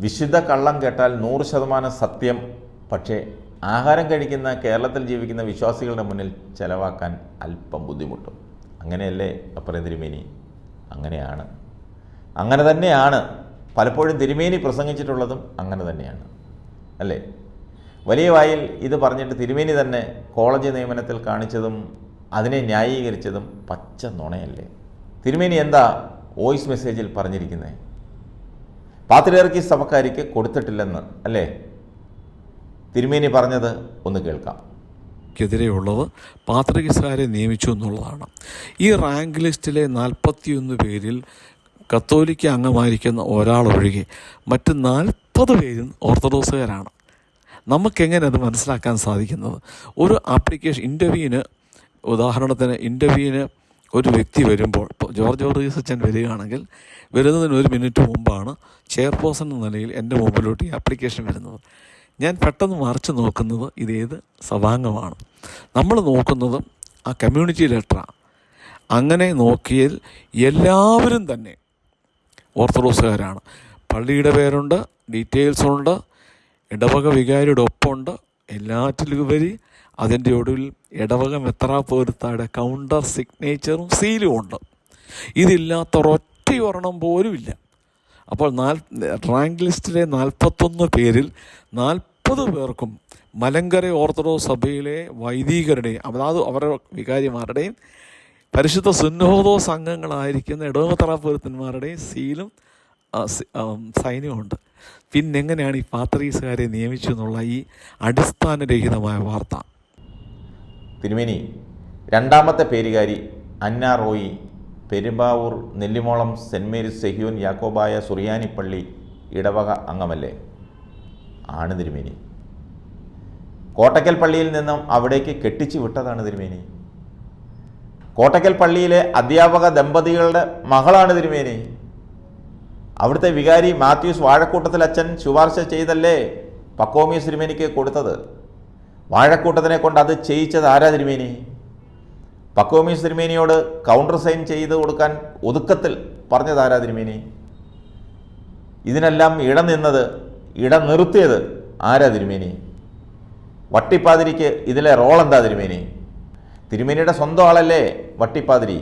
വിശുദ്ധ കള്ളം കേട്ടാൽ നൂറ് ശതമാനം സത്യം പക്ഷേ ആഹാരം കഴിക്കുന്ന കേരളത്തിൽ ജീവിക്കുന്ന വിശ്വാസികളുടെ മുന്നിൽ ചെലവാക്കാൻ അല്പം ബുദ്ധിമുട്ടും. അങ്ങനെയല്ലേ അപ്പുറം തിരുമേനി? അങ്ങനെയാണ്. അങ്ങനെ തന്നെയാണ്. പലപ്പോഴും തിരുമേനി പ്രസംഗിച്ചിട്ടുള്ളതും അങ്ങനെ തന്നെയാണ്. അല്ലേ? വലിയ വായിൽ ഇത് പറഞ്ഞിട്ട് തിരുമേനി തന്നെ കോളേജ് നിയമനത്തിൽ കാണിച്ചതും അതിനെ ന്യായീകരിച്ചതും പച്ച നുണയല്ലേ? തിരുമേനി എന്താ വോയിസ് മെസ്സേജിൽ പറഞ്ഞിരിക്കുന്നത് പാത്രിയർക്കി സഭക്കാരിക്ക് കൊടുത്തിട്ടില്ലെന്ന് അല്ലേ? തിരുമേനി പറഞ്ഞത് ഒന്ന് കേൾക്കാം. ക്കെതിരെയുള്ളത് പാത്രികസാരെ നിയമിച്ചു എന്നുള്ളതാണ്. ഈ റാങ്ക് ലിസ്റ്റിലെ നാൽപ്പത്തിയൊന്ന് പേരിൽ കത്തോലിക്ക അംഗമായിരിക്കുന്ന ഒരാളൊഴികെ മറ്റ് നാൽപ്പത് പേരും ഓർത്തഡോക്സുകാരാണ് നമുക്കെങ്ങനെ അത് മനസ്സിലാക്കാൻ സാധിക്കുന്നത്? ഒരു ആപ്ലിക്കേഷൻ ഇന്റർവ്യൂവിന് ഉദാഹരണത്തിന് ഇന്റർവ്യൂവിന് ഒരു വ്യക്തി വരുമ്പോൾ ഇപ്പോൾ ജോർജ് ജോർജ് അച്ഛൻ വരികയാണെങ്കിൽ വരുന്നതിന് ഒരു മിനിറ്റ് മുമ്പാണ് ചെയർപേഴ്സൺ എന്ന നിലയിൽ എന്റെ മുമ്പിലോട്ട് ഈ ആപ്ലിക്കേഷൻ വരുന്നത്. ഞാൻ പെട്ടെന്ന് മറിച്ച് നോക്കുന്നത് ഇതേത് സഭാംഗമാണ് നമ്മൾ നോക്കുന്നത് ആ കമ്മ്യൂണിറ്റി ലെറ്ററാണ് അങ്ങനെ നോക്കിയാൽ എല്ലാവരും തന്നെ ഓർത്തഡോക്സുകാരാണ്. പള്ളിയുടെ പേരുണ്ട് ഡീറ്റെയിൽസുണ്ട് ഇടവക വികാരിയുടെ ഒപ്പമുണ്ട് എല്ലാറ്റിലുപരി അതിന്റെ ഒടുവിൽ ഇടവക പൊരുത്താടെ കൗണ്ടർ സിഗ്നേച്ചറും സീലും ഉണ്ട്. ഇതില്ലാത്ത ഒരൊറ്റ ഒരെണ്ണം പോലുമില്ല അപ്പോൾ നാൽ റാങ്ക് ലിസ്റ്റിലെ നാൽപ്പത്തൊന്ന് പേരിൽ നാൽപ്പത് പേർക്കും മലങ്കര ഓർത്തഡോക്സ് സഭയിലെ വൈദികരുടെയും അതാത് അവരുടെ വികാരിമാരുടെയും പരിശുദ്ധ സുന്നോദോസ് അംഗങ്ങളായിരിക്കുന്ന ഇടവത്തറാപുരത്തന്മാരുടെയും സീലും സൈന്യമുണ്ട് പിന്നെങ്ങനെയാണ് ഈ പാത്രീസുകാരെ നിയമിച്ചു എന്നുള്ള ഈ അടിസ്ഥാനരഹിതമായ വാർത്ത? തിരുമേനി. രണ്ടാമത്തെ പേരുകാരി അന്ന റോയി പെരുമ്പാവൂർ നെല്ലിമോളം സെന്റ് മേരീസ് സെഹ്യൂൻ യാക്കോബായ സുറിയാനിപ്പള്ളി ഇടവക അംഗമല്ലേ? ആണ് തിരുമേനി. കോട്ടക്കൽ പള്ളിയിൽ നിന്നും അവിടേക്ക് കെട്ടിച്ചു വിട്ടതാണ് തിരുമേനി. കോട്ടക്കൽ പള്ളിയിലെ അധ്യാപക ദമ്പതികളുടെ മകളാണ് തിരുമേനി. അവിടുത്തെ വികാരി മാത്യൂസ് വാഴക്കൂട്ടത്തിൽ അച്ഛൻ ശുപാർശ ചെയ്തല്ലേ പക്കോമി തിരുമേനിക്ക് കൊടുത്തത്? വാഴക്കൂട്ടത്തിനെ കൊണ്ട് അത് ചെയ്യിച്ചത് ആരാ തിരുമേനി? പക്കോമിയസ് തിരുമേനിയോട് കൗണ്ടർ സൈൻ ചെയ്ത് കൊടുക്കാൻ ഒതുക്കത്തിൽ പറഞ്ഞത് ആരാ തിരുമേനി? ഇതിനെല്ലാം ഇടം നിന്നത് ഇടം നിർത്തിയത് ആരാ തിരുമേനി? വട്ടിപ്പാതിരിക്ക് ഇതിലെ റോൾ എന്താ തിരുമേനി? തിരുമേനിയുടെ സ്വന്തം ആളല്ലേ വട്ടിപ്പാതിരി?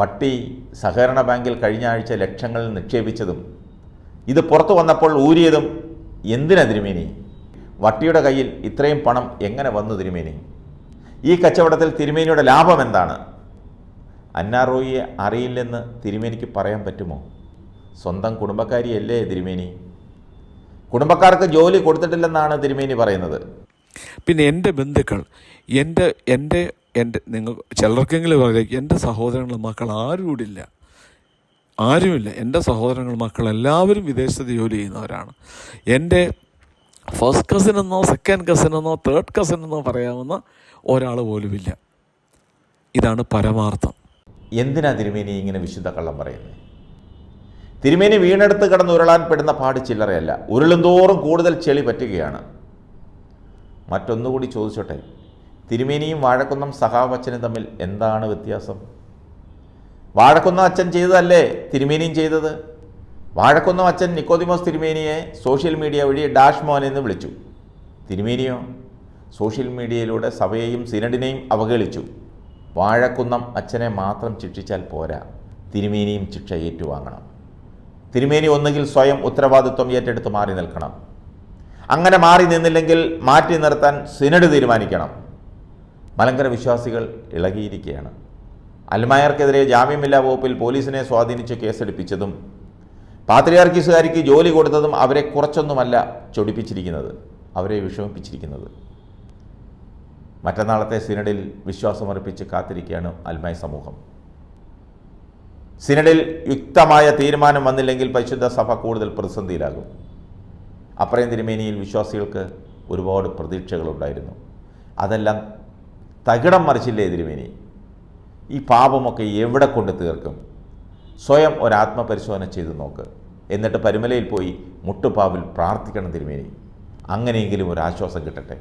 വട്ടി സഹകരണ ബാങ്കിൽ കഴിഞ്ഞ ആഴ്ച ലക്ഷങ്ങൾ നിക്ഷേപിച്ചതും ഇത് പുറത്തു വന്നപ്പോൾ ഊരിയതും എന്തിനാ തിരുമേനി? വട്ടിയുടെ കയ്യിൽ ഇത്രയും പണം എങ്ങനെ വന്നു തിരുമേനി? ഈ കച്ചവടത്തിൽ തിരുമേനിയുടെ ലാഭം എന്താണ്? അന്നാറോയിയെ അറിയില്ലെന്ന് തിരുമേനിക്ക് പറയാൻ പറ്റുമോ? സ്വന്തം കുടുംബക്കാരിയല്ലേ തിരുമേനി? കുടുംബക്കാർക്ക് ജോലി കൊടുത്തിട്ടില്ലെന്നാണ് തിരുമേനി പറയുന്നത്. പിന്നെ എന്റെ ബന്ധുക്കൾ എന്റെ എന്റെ എന്റെ നിങ്ങൾ ചിലർക്കെങ്കിലും പറയും എന്റെ സഹോദരങ്ങളുടെ മക്കൾ ആരും ഇവിടെ ഇല്ല. ആരുമില്ല. എന്റെ സഹോദരങ്ങൾ മക്കൾ എല്ലാവരും വിദേശത്ത് ജോലി ചെയ്യുന്നവരാണ്. എന്റെ ഫസ്റ്റ് കസിൻ എന്നോ സെക്കൻഡ് കസിൻ എന്നോ തേർഡ് കസിൻ എന്നോ പറയാവുന്ന ഒരാൾ പോലുമില്ല. ഇതാണ് പരമാർത്ഥം. എന്തിനാ തിരുമേനി ഇങ്ങനെ വിശുദ്ധ കള്ളം പറയുന്നത് തിരുമേനി വീണെടുത്ത് കിടന്ന് ഉരുളാൻ പെടുന്ന പാട് ചില്ലറയല്ല. ഉരുളുന്തോറും കൂടുതൽ ചെളി പറ്റുകയാണ്. മറ്റൊന്നുകൂടി ചോദിച്ചോട്ടെ തിരുമേനിയും വാഴക്കുന്നം സഹാവച്ചനും തമ്മിൽ എന്താണ് വ്യത്യാസം? വാഴക്കുന്ന അച്ഛൻ ചെയ്തതല്ലേ തിരുമേനിയും ചെയ്തത്? വാഴക്കുന്നം അച്ഛൻ നിക്കോതിമോസ് തിരുമേനിയെ സോഷ്യൽ മീഡിയ വഴി ഡാഷ് മോൻ എന്ന് വിളിച്ചു. തിരുമേനിയോ? സോഷ്യൽ മീഡിയയിലൂടെ സഭയെയും സിനഡിനെയും അവഹേളിച്ചു. വാഴക്കുന്നം അച്ഛനെ മാത്രം ശിക്ഷിച്ചാൽ പോരാ. തിരുമേനിയും ശിക്ഷ ഏറ്റുവാങ്ങണം. തിരുമേനി ഒന്നുകിൽ സ്വയം ഉത്തരവാദിത്വം ഏറ്റെടുത്ത് മാറി നിൽക്കണം. അങ്ങനെ മാറി നിന്നില്ലെങ്കിൽ മാറ്റി നിർത്താൻ സിനഡ് തീരുമാനിക്കണം. മലങ്കര വിശ്വാസികൾ ഇളകിയിരിക്കുകയാണ്. അൽമായർക്കെതിരെ ജാമ്യമില്ലാ വകുപ്പിൽ പോലീസിനെ സ്വാധീനിച്ച് കേസെടുപ്പിച്ചതും പാത്രിയാർക്കീസുകാരിക്ക് ജോലി കൊടുത്തതും അവരെ കുറച്ചൊന്നുമല്ല ചൊടിപ്പിച്ചിരിക്കുന്നത് അവരെ വിഷമിപ്പിച്ചിരിക്കുന്നത്. മറ്റന്നാളത്തെ സിനഡിൽ വിശ്വാസമർപ്പിച്ച് കാത്തിരിക്കുകയാണ് അൽമായ സമൂഹം. സിനഡിൽ യുക്തമായ തീരുമാനം വന്നില്ലെങ്കിൽ പരിശുദ്ധ സഭ കൂടുതൽ പ്രതിസന്ധിയിലാകും. അപ്രയം തിരുമേനിയിൽ വിശ്വാസികൾക്ക് ഒരുപാട് പ്രതീക്ഷകളുണ്ടായിരുന്നു. അതെല്ലാം തകിടം മറിച്ചില്ലേ തിരുമേനി? ഈ പാപമൊക്കെ എവിടെ കൊണ്ട് തീർക്കും? സ്വയം ഒരാത്മപരിശോധന ചെയ്ത് നോക്ക്. എന്നിട്ട് പരുമലയിൽ പോയി മുട്ടുപാവിൽ പ്രാർത്ഥിക്കണം തിരുമേനി. അങ്ങനെയെങ്കിലും ഒരു ആശ്വാസം കിട്ടട്ടെ.